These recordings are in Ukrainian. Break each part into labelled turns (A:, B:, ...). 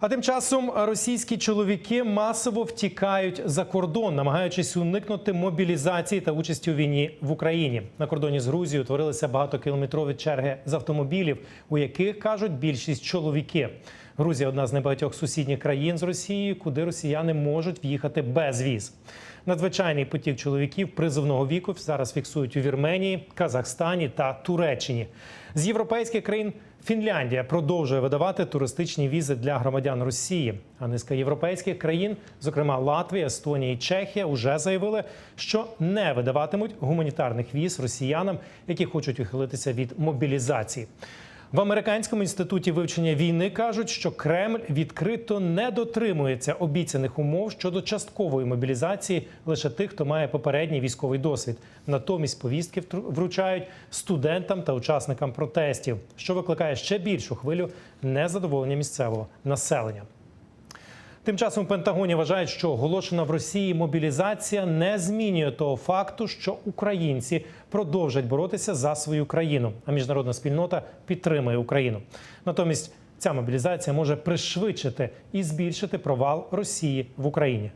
A: А тим часом російські чоловіки масово втікають за кордон, намагаючись уникнути мобілізації та участі у війні в Україні. На кордоні з Грузією творилися багатокілометрові черги з автомобілів, у яких кажуть більшість чоловіки. Грузія одна з небагатьох сусідніх країн з Росією, куди росіяни можуть в'їхати без віз. Надзвичайний потік чоловіків призовного віку зараз фіксують у Вірменії, Казахстані та Туреччині. З європейських країн Фінляндія продовжує видавати туристичні візи для громадян Росії. А низка європейських країн, зокрема Латвія, Естонія і Чехія, вже заявили, що не видаватимуть гуманітарних віз росіянам, які хочуть ухилитися від мобілізації. В американському інституті вивчення війни кажуть, що Кремль відкрито не дотримується обіцяних умов щодо часткової мобілізації лише тих, хто має попередній військовий досвід. Натомість повістки вручають студентам та учасникам протестів, що викликає ще більшу хвилю незадоволення місцевого населення. Тим часом в Пентагоні вважають, що оголошена в Росії мобілізація не змінює того факту, що українці продовжать боротися за свою країну, а міжнародна спільнота підтримує Україну. Натомість ця мобілізація може пришвидшити і збільшити провал Росії в Україні.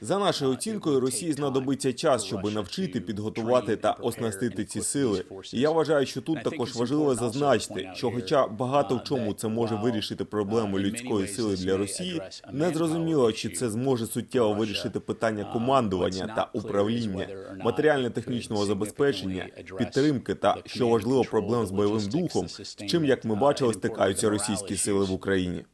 B: За нашою оцінкою, Росії знадобиться час, щоб навчити, підготувати та оснастити ці сили. І я вважаю, що тут також важливо зазначити, що, хоча багато в чому це може вирішити проблему людської сили для Росії, не зрозуміло, чи це зможе суттєво вирішити питання командування та управління, матеріально-технічного забезпечення, підтримки та що важливо, проблем з бойовим духом, з чим як ми бачили, стикаються російські сили в Україні.